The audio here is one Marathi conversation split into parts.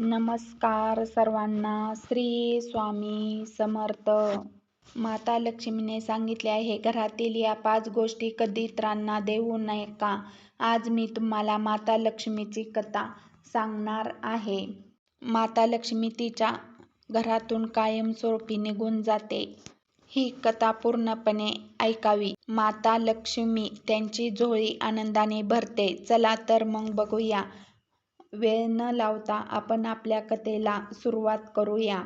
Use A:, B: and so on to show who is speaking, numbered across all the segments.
A: नमस्कार सर्वांना. श्री स्वामी समर्थ. माता लक्ष्मीने सांगितले आहे घरातील या पाच गोष्टी कधी त्रांना देऊ नये का? आज मी तुम्हाला माता लक्ष्मीची कथा सांगणार आहे. माता लक्ष्मी तिच्या घरातून कायमस्वरूपी निघून जाते. ही कथा पूर्णपणे ऐकावी. माता लक्ष्मी त्यांची झोळी आनंदाने भरते. चला तर मग बघूया. वेळ न लावता आपण आपल्या कथेला सुरुवात करूया.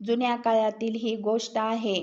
A: जुन्या काळातील ही गोष्ट आहे.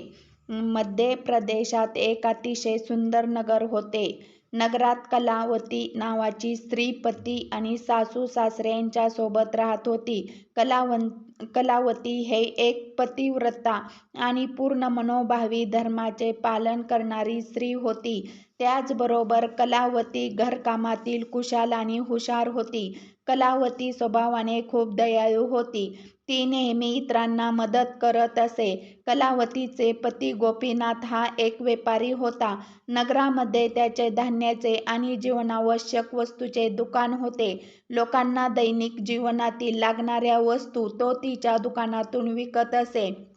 A: मध्य प्रदेशात एक अतिशय सुंदर नगर होते. नगरात कलावती नावाची स्त्री पती आणि सासू सासऱ्यांच्या सोबत राहत होती. कलावंत कलावती हे एक पतिव्रता आणि पूर्ण मनोभावी धर्माचे पालन करणारी स्त्री होती. त्याचबरोबर कलावती घरकामातील कुशाल आणि हुशार होती. कलावती स्वभावाने खूप दयाळू होती. ती नेहमी इतरांना मदत करत असे. कलावतीचे पती गोपीनाथ हा एक व्यापारी होता. नगरामध्ये त्याचे धान्याचे आणि जीवनावश्यक वस्तूचे दुकान होते. लोकांना दैनिक जीवनातील लागणाऱ्या वस्तू तो तिच्या दुकानातून विकत असे.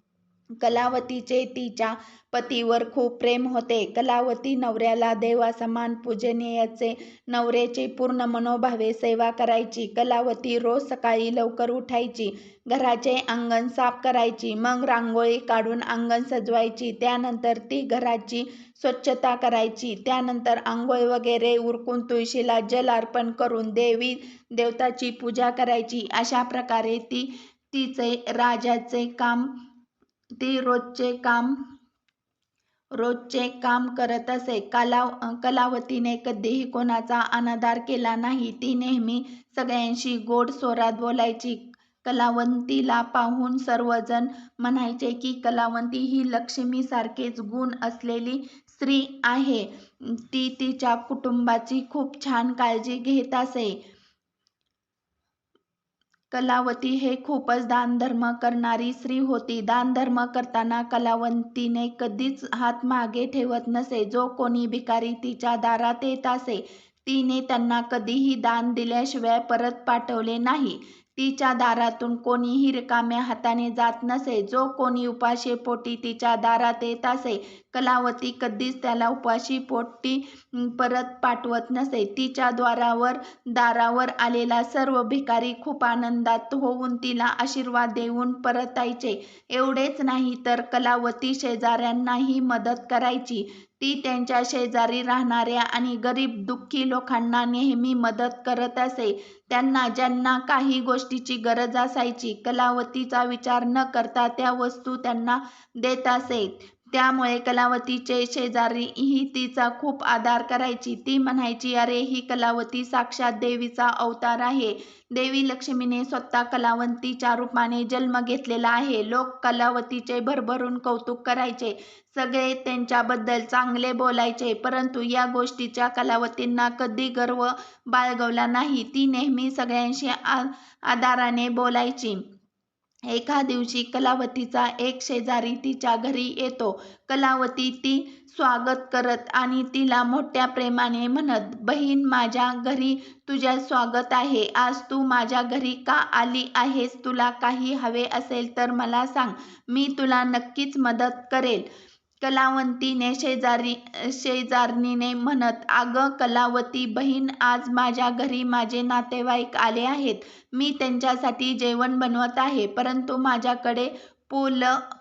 A: कलावतीचे तिच्या पतीवर खूप प्रेम होते. कलावती नवऱ्याला देवासमान पूजनीयचे नवऱ्याची पूर्ण मनोभावे सेवा करायची. कलावती रोज सकाळी लवकर उठायची. घराचे अंगण साफ करायची. मग रांगोळी काढून अंगण सजवायची. त्यानंतर ती घराची स्वच्छता करायची. त्यानंतर आंघोळ वगैरे उरकून तुळशीला जल अर्पण करून देवी देवताची पूजा करायची. अशा प्रकारे ती तिचे राजाचे काम ती रोजचे काम रोजचे काम करत असे. कला कलावतीने कधीही कोणाचा अनादर केला नाही. ती नेहमी सगळ्यांशी गोड स्वरात बोलायची. कलावंतीला पाहून सर्वजण म्हणायचे की कलावंती ही लक्ष्मीसारखेच गुण असलेली स्त्री आहे. ती तिच्या कुटुंबाची खूप छान काळजी घेत असे. कलावती हे खूपच दानधर्म करणारी स्त्री होती. दानधर्म करताना कलावंतीने कधीच हात मागे ठेवत नसे. जो कोणी भिकारी तिच्या दारात येत असे तिने त्यांना कधीही दान दिल्याशिवाय परत पाठवले नाही. तिच्या दारातून कोणीही रिकाम्या हाताने जात नसे. जो कोणी उपाशी पोटी तिच्या दारात येत असे कलावती कधीच त्याला उपाशी पोटी परत पाठवत नसे. तिच्या द्वारावर दारावर आलेला सर्व भिकारी खूप आनंदात होऊन तिला आशीर्वाद देऊन परतायचे. एवढेच नाही तर कलावती शेजाऱ्यांनाही मदत करायची. ती त्यांच्या शेजारी राहणाऱ्या आणि गरीब दुःखी लोकांना नेहमी मदत करत असे. त्यांना ज्यांना काही गोष्टीची गरज असायची कलावतीचा विचार न करता त्या वस्तू त्यांना देत असे. त्यामुळे कलावतीचे शेजारी ही तिचा खूप आदर करायची. ती म्हणायची अरे ही कलावती साक्षात देवीचा अवतार आहे. देवी लक्ष्मीने स्वतः कलावतीच्या रूपाने जन्म घेतलेला आहे. लोक कलावतीचे भरभरून कौतुक करायचे. सगळे त्यांच्याबद्दल चांगले बोलायचे. परंतु या गोष्टीच्या कलावतींना कधी गर्व बाळगवला नाही. ती नेहमी सगळ्यांशी आदराने बोलायची. एका दिवशी कलावतीचा एक शेजारी तिच्या घरी येतो. कलावती ती स्वागत करत आणि तिला मोठ्या प्रेमाने म्हणत बहीण माझ्या घरी तुझ्या स्वागत आहे. आज तू माझ्या घरी का आली आहेस? तुला काही हवे असेल तर मला सांग. मी तुला नक्कीच मदत करेल. कलावंतीने शेजारी शेजारणीने म्हणत अगं कलावती बहीण आज माझ्या घरी माझे नातेवाईक आले आहेत. मी त्यांच्यासाठी जेवण बनवत आहे. परंतु माझ्याकडे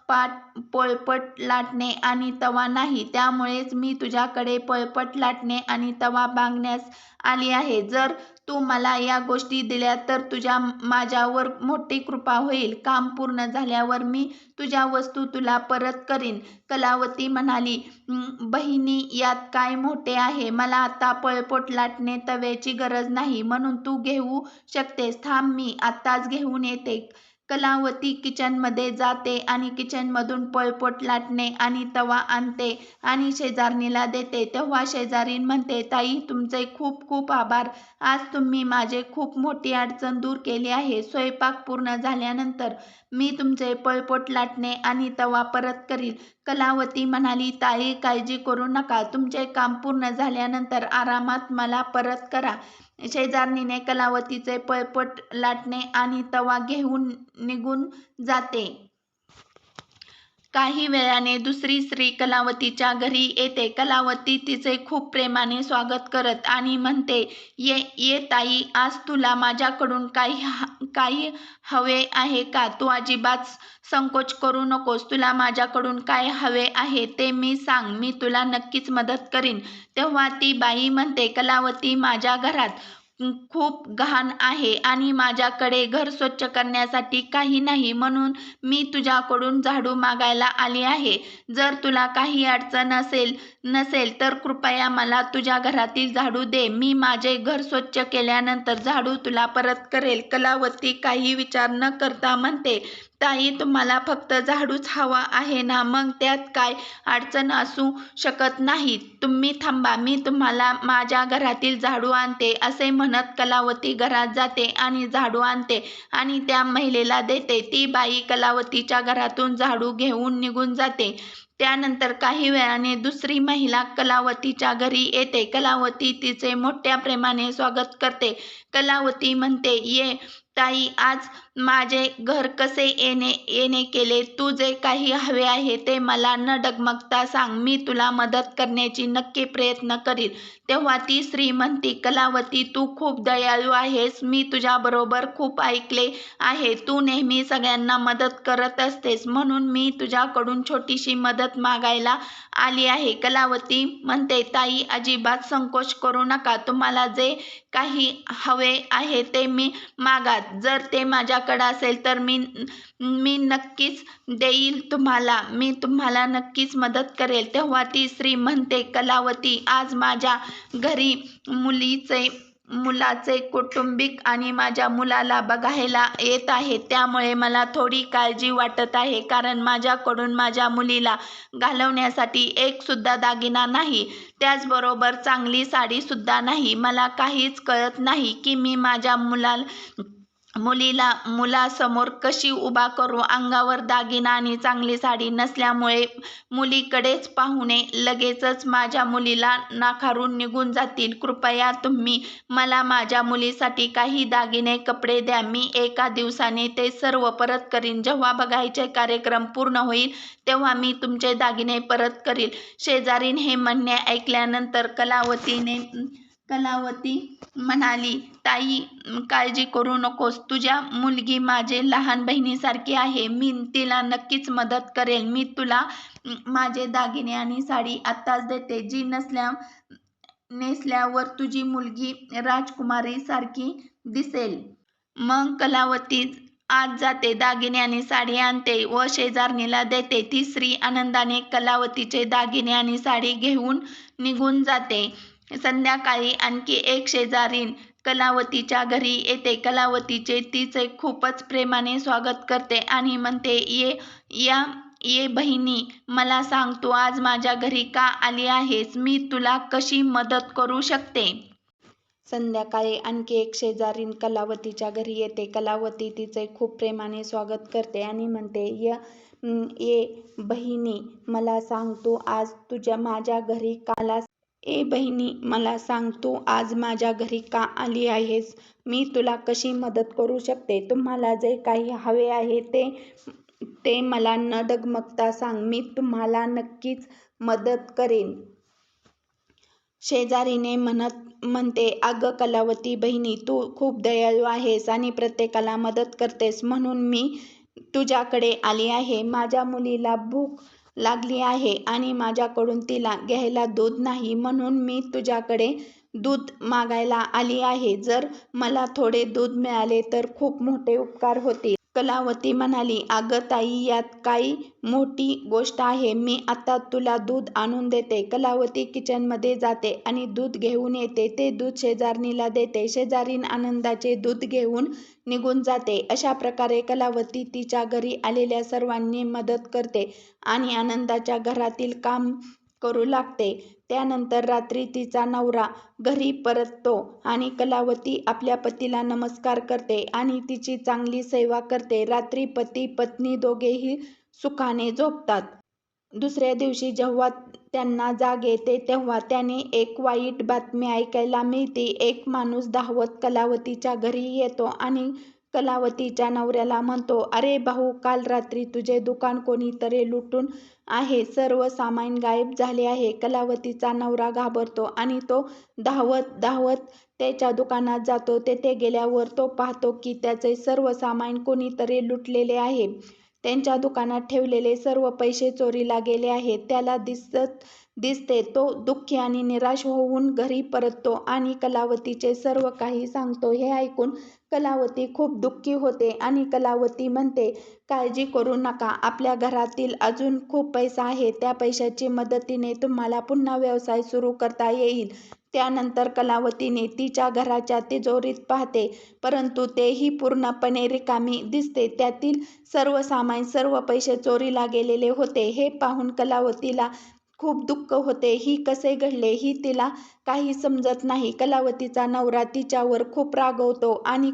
A: पाट पोळपट लाटणे आणि तवा नाही. त्यामुळेच मी तुझ्याकडे पोळपट लाटणे आणि तवा मागण्यास आली आहे. जर तू मला या गोष्टी दिल्या तर तुझ्या माझ्यावर मोठी कृपा होईल. काम पूर्ण झाल्यावर मी तुझ्या वस्तू तुला परत करीन. कलावती म्हणाली बहिणी यात काय मोठे आहे? मला आता पळपोट लाटणे तव्याची गरज नाही. म्हणून तू घेऊ शकतेस. थांब मी आत्ताच घेऊन येते. कलावती किचनमध्ये जाते आणि किचनमधून पळपोट लाटणे आणि तवा आणते आणि शेजारणीला देते. तेव्हा शेजारीण म्हणते ताई तुमचे खूप खूप आभार. आज तुम्ही माझे खूप मोठी अडचण दूर केली आहे. स्वयंपाक पूर्ण झाल्यानंतर मी तुमचे पळपोट लाटणे आणि तवा परत करील. कलावती म्हणाली ताई काळजी करू नका तुमचे काम पूर्ण झाल्यानंतर आरामात मला परत करा शेजारणीने कलावतीचे पळपट लाटणे आणि तवा घेऊन निघून जाते. काही वेळाने दुसरी स्त्री कलावतीच्या घरी येते. कलावती तिचे खूप प्रेमाने स्वागत करत आणि म्हणते, "ये ये ताई, आज तुला माझ्याकडून काही काही हवे आहे का? तू अजिबात संकोच करू नकोस. तुला माझ्याकडून काय हवे आहे ते मी सांग. मी तुला नक्कीच मदत करीन. " तेव्हा ती बाई म्हणते, "कलावती, माझ्या घरात खूप घाण आहे आणि माझ्याकडे घर स्वच्छ करण्यासाठी काही नाही. म्हणून मी तुझ्याकडून झाडू मागायला आली आहे. जर तुला काही अडचण असेल नसेल तर कृपया मला तुझ्या घरातील झाडू दे. मी माझे घर स्वच्छ केल्यानंतर झाडू तुला परत करेल " कलावती काही विचार न करता म्हणते, "ताई, तुम्हाला फक्त झाडूच हवा आहे ना? मग त्यात काय अडचण असू शकत नाही. तुम्ही थांबा, मी तुम्हाला माझ्या घरातील झाडू आणते. " असे म्हणत कलावती घरात जाते आणि झाडू आणते आणि त्या महिलेला देते. ती बाई कलावतीच्या घरातून झाडू घेऊन निघून जाते. त्यानंतर काही वेळाने दुसरी महिला कलावतीच्या घरी येते. कलावती तिचे मोठ्या प्रेमाने स्वागत करते. कलावती म्हणते, "ये ताई, आज माझे घर कसे येणे येणे केले? तू जे काही हवे आहे ते मला न डगमगता सांग. मी तुला मदत करण्याची नक्की प्रयत्न करीन. " तेव्हा ती स्त्री म्हणती "कलावती, तू खूप दयाळू आहेस. मी तुझ्याबरोबर खूप ऐकले आहे. तू नेहमी सगळ्यांना मदत करत असतेस. म्हणून मी तुझ्याकडून छोटीशी मदत मागायला आली आहे. " कलावती म्हणते, "ताई, अजिबात संकोच करू नका. तुम्हाला जे काही हवे आहे ते मी मागा. जर ते माझ्या माझ्याकडं असेल तर मी मी नक्कीच देईल तुम्हाला. मी तुम्हाला नक्कीच मदत करेल " तेव्हा ती स्त्री म्हणते, "कलावती, आज माझ्या घरी मुलीचे मुलाचे कौटुंबिक आणि माझ्या मुलाला बघायला येत आहे त्यामुळे मला थोडी काळजी वाटत आहे. कारण माझ्याकडून माझ्या मुलीला घालवण्यासाठी एक सुद्धा दागिना नाही. त्याचबरोबर चांगली साडीसुद्धा नाही. मला काहीच कळत नाही की मी माझ्या मुला मुलीला मुलासमोर कशी उभा करू? अंगावर दागिना आणि चांगली साडी नसल्यामुळे मुलीकडेच पाहुणे लगेचच माझ्या मुलीला नाकारून निघून जातील. कृपया तुम्ही मला माझ्या मुलीसाठी काही दागिने कपडे द्या. मी एका दिवसाने ते सर्व परत करीन. जेव्हा बघायचे कार्यक्रम पूर्ण होईल तेव्हा मी तुमचे दागिने परत करील शेजारीन हे म्हणणे ऐकल्यानंतर कलावतीने कलावती म्हणाली, "ताई, काळजी करू नकोस. तुझ्या मुलगी माझे लहान बहिणीसारखी आहे. मी तिला नक्कीच मदत करेल मी तुला माझे दागिने आणि साडी आत्ताच देते. जी नसल्या नेसल्यावर तुझी मुलगी राजकुमारीसारखी दिसेल. " मग कलावती आत जाते, दागिने आणि साडी आणते व शेजारणीला देते. ती स्त्री आनंदाने कलावतीचे दागिने आणि साडी घेऊन निघून जाते. संध्याकाळी आणखी एक शेजारीन कलावतीच्या घरी येते. कलावतीचे तिचे खूपच प्रेमाने स्वागत करते आणि म्हणते, "ये बहिणी, मला सांग, तू आज माझ्या घरी का आली आहेस? मी तुला कशी मदत करू शकते? " संध्याकाळी आणखी एक शेजारीण कलावतीच्या घरी येते. कलावती तिचे खूप प्रेमाने स्वागत करते आणि म्हणते, "ये बहिणी, मला सांग, तू आज माझ्या घरी का ए बहिणी मला सांग तू आज माझ्या घरी का आली आहेस? मी तुला कशी मदत करू शकते? तुम्हाला जे काही हवे आहे ते ते मला न डगमगता सांग. मी तुम्हाला नक्कीच मदत करेन शेजारीने म्हणत म्हणते, "अगं कलावती बहिणी, तू खूप दयाळू आहेस आणि प्रत्येकाला मदत करतेस म्हणून मी तुझ्याकडे आली आहे. माझ्या मुलीला भूक लागली आहे आणि माझ्याकडून तिला घ्यायला दूध नाही. म्हणून मी तुझ्याकडे दूध मागायला आली आहे. जर मला थोडे दूध मिळाले तर खूप मोठे उपकार होतील. " कलावती म्हणाली, "अगं ताई, यात काय मोठी गोष्ट आहे? मी आत्ता तुला दूध आणून देते. " कलावती किचनमध्ये जाते आणि दूध घेऊन येते. ते दूध शेजारणीला देते. शेजारीण आनंदाचे दूध घेऊन निघून जाते. अशा प्रकारे कलावती तिच्या घरी आलेल्या सर्वांना मदत करते आणि आनंदाच्या घरातील काम करू लागते. त्यानंतर रात्री तिचा नवरा घरी परततो आणि कलावती आपल्या पतीला नमस्कार करते आणि तिची चांगली सेवा करते. रात्री पती पत्नी दोघेही सुखाने झोपतात. दुसऱ्या दिवशी जेव्हा त्यांना जाग येते तेव्हा त्याने एक वाईट बातमी ऐकायला मिळते. एक माणूस धावत कलावतीच्या घरी येतो आणि कलावतीच्या नवऱ्याला म्हणतो, अरे भाऊ, काल रात्री तुझे दुकान कोणीतरी लुटून आहे. सर्व सामान गायब झाले आहे. कलावतीचा नवरा घाबरतो आणि तो धावत धावत त्याच्या दुकानात जातो. तेथे गेल्यावर तो पाहतो की त्याचे सर्व सामान कोणीतरी लुटलेले आहे. त्याच्या दुकानात ठेवलेले सर्व पैसे चोरीला गेले आहेत. त्याला दिसते. तो दुःखी आणि निराश होऊन घरी परततो आणि कलावतीचे सर्व काही सांगतो. हे ऐकून कलावती खूप दुःखी होते आणि कलावती म्हणते, काळजी करू नका. आपल्या घरातील अजून खूप पैसा आहे. त्या पैशाची मदतीने तुम्हाला पुन्हा व्यवसाय सुरू करता येईल. त्यानंतर कलावतीने तिच्या घराच्या तिजोरीत पाहते, परंतु तेही पूर्णपणे रिकामी दिसते. त्यातील सर्व सामान, सर्व पैसे चोरीला गेलेले होते. हे पाहून कलावतीला खूप दुःख होते. ही कसे घडले ही तिला काही समजत नाही. कलावतीचा नवरा तिच्यावर खूप रागवतो आणि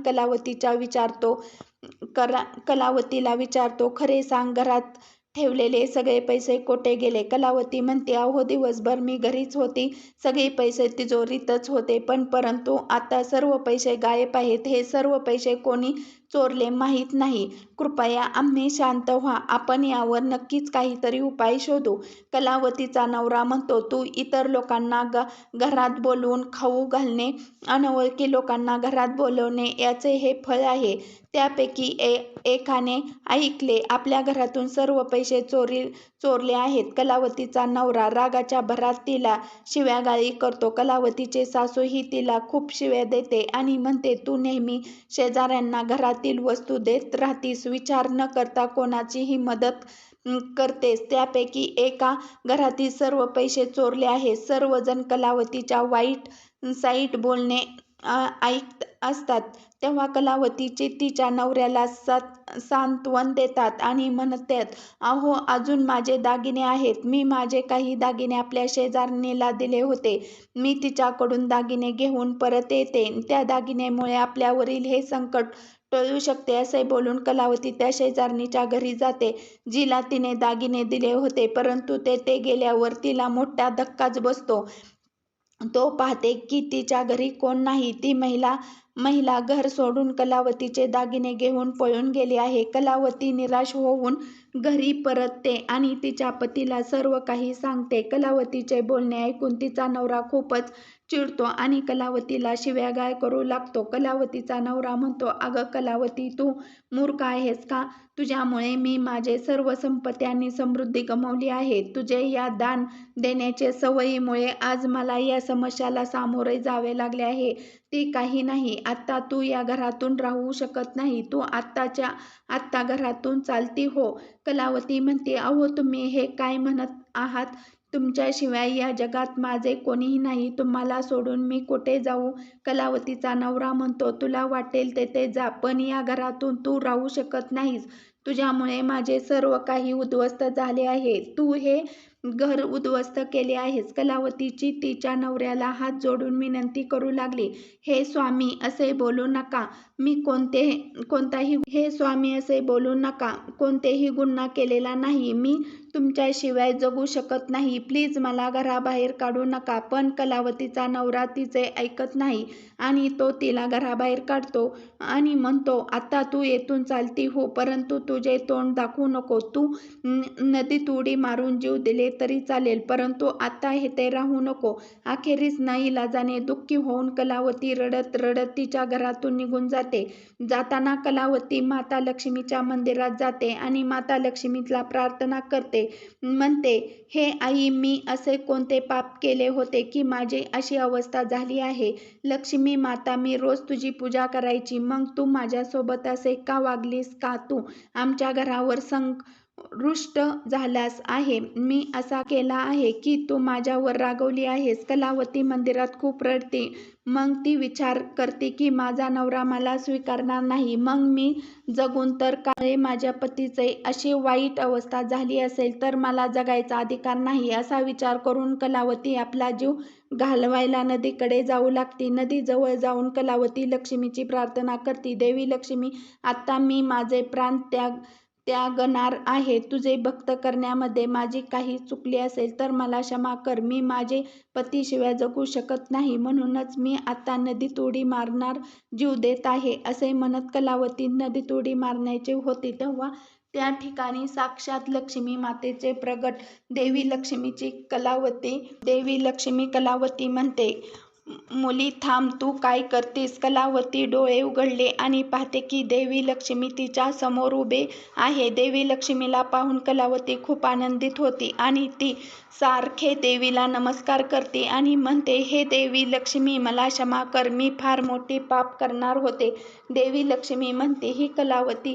A: कलावतीला विचारतो, खरे सांग, घरात ठेवलेले सगळे पैसे कोठे गेले? कलावती म्हणते, अहो, दिवसभर मी घरीच होती. सगळे पैसे तिजोरीतच होते. पण परंतु आता सर्व पैसे गायब आहेत. हे सर्व पैसे कोणी चोरले माहीत नाही. कृपया आम्ही शांत व्हा. आपण यावर नक्कीच काहीतरी उपाय शोधू. कलावतीचा नवरा म्हणतो, तू इतर लोकांना ग घरात बोलवून खाऊ घालणे, अनोळखी लोकांना घरात बोलवणे याचे हे फळ आहे. त्यापैकी ए एकाने ऐकले. आपल्या घरातून सर्व पैसे चोरी चोरले आहेत. कलावतीचा नवरा रागाच्या भरात तिला शिव्यागाळी करतो. कलावतीचे सासूही तिला खूप शिव्या देते आणि म्हणते, तू नेहमी शेजाऱ्यांना घरात घरातील वस्तू देत राहतीस. विचार न करता कोणाचीही मदत करतेस. त्यापैकी एका घरातील सर्व पैसे चोरले आहेत. सर्वजण कलावतीच्या वाईट साईट बोलणे ऐकत असतात. तेव्हा कलावतीचे तिच्या नवऱ्याला सांत्वन देतात आणि म्हणतात, अहो, अजून माझे दागिने आहेत. मी माझे काही दागिने आपल्या शेजारणीला दिले होते. मी तिच्याकडून दागिने घेऊन परत येते. त्या दागिन्यांमुळे आपल्यावरील हे संकट टळू शकते. असे बोलून कलावती त्या शेजारणीच्या घरी जाते, जिला तिने दागिने दिले होते. परंतु तेथे गेल्यावर तिला मोठा धक्काच बसतो. तो पाहते की तिच्या घरी कोण नाही. ती महिला महिला घर सोडून कलावतीचे दागिने घेऊन पळून गेली आहे. कलावती निराश होऊन घरी परतते आणि तिच्या पतीला सर्व काही सांगते. कलावतीचे बोलणे ऐकून तिचा नवरा खूपच चिडतो आणि कलावतीला शिव्यागाळ करू लागतो. कलावतीचा नवरा म्हणतो, अगं कलावती, तू मूर्ख आहेस का? तुझ्यामुळे मी माझे सर्व संपत्ती आणि समृद्धी गमावली आहे. तुझे या दान देण्याच्या सवयीमुळे आज मला या समस्येला सामोरे जावे लागले आहे. ती काही नाही. आत्ता तू या घरातून राहू शकत नाही. तू आत्ताच्या आत्ता घरातून चालती हो. कलावती म्हणते, अहो, तुम्ही हे काय म्हणत आहात? तुमच्याशिवाय या जगात माझे कोणीही नाही. तुम्हाला सोडून मी कुठे जाऊ? कलावतीचा नवरा म्हणतो, तुला वाटेल तेथे जा, पण या घरातून तू राहू शकत नाहीस. तुझ्यामुळे माझे सर्व काही उद्ध्वस्त झाले आहे. तू हे घर उद्ध्वस्त केले आहेस. कलावतीची तिच्या नवऱ्याला हात जोडून विनंती करू लागली, हे स्वामी, असे बोलू नका. मी कोणतेही गुन्हा केलेला नाही. मी तुमच्याशिवाय जगू शकत नाही. प्लीज मला घराबाहेर काढू नका. पण कलावतीचा नवरा तिचे ऐकत नाही आणि तो तिला घराबाहेर काढतो आणि म्हणतो, आता तू येथून चालती हो, परंतु तुझे तोंड दाखवू नको. तू नदीत उडी मारून जीव दिले तरी चालेल, परंतु आता येथे राहू नको. अखेरीस नाईलाजाने दुःखी होऊन कलावती रडत रडत तिच्या घरातून निघून जाते. जाताना कलावती माता लक्ष्मीच्या मंदिरात जाते आणि माता लक्ष्मीला प्रार्थना करते. म्हणते, हे आई, मी असे कोणते पाप केले होते की माझी अशी अवस्था झाली आहे? लक्ष्मी माता, मी रोज तुझी पूजा करायची, मग तू माझ्यासोबत असे का वागलीस? का तू आमच्या घरावर रुष्ट झालास आहे? मी असा केला आहे की तू माझ्यावर रागावली आहेस? कलावती मंदिरात खूप रडते. मग ती विचार करते की माझा नवरा मला स्वीकारणार नाही. मग मी जगून तर काय? माझ्या पतीची अशी वाईट अवस्था झाली असेल तर मला जगायचा अधिकार नाही. असा विचार करून कलावती आपला जीव घालवायला नदीकडे जाऊ लागते. नदीजवळ जाऊन कलावती लक्ष्मीची प्रार्थना करते, देवी लक्ष्मी, आता मी माझे प्राण त्याग त्यागणार आहे. तुझे भक्त करण्यामध्ये माझी काही चुकली असेल तर मला क्षमा कर. मी माझे पतीशिवाय जगू शकत नाही. म्हणूनच मी आता नदीत उडी मारणार, जीव देत आहे. असे म्हणत कलावती नदीत उडी मारण्याची होती तेव्हा त्या ठिकाणी साक्षात लक्ष्मी मातेचे प्रगट. देवी लक्ष्मीची कलावती देवी लक्ष्मी कलावती म्हणते, मुली थांब, तू काय करतीस? कलावती डोळे उघडले आणि पाहते की देवी लक्ष्मी तिच्या समोर उभे आहे. देवी लक्ष्मीला पाहून कलावती खूप आनंदित होती आणि ती सारखे देवीला नमस्कार करते आणि म्हणते, हे देवी लक्ष्मी, मला क्षमा कर. मी फार मोठे पाप करणार होते. देवी लक्ष्मी म्हणते, ही कलावती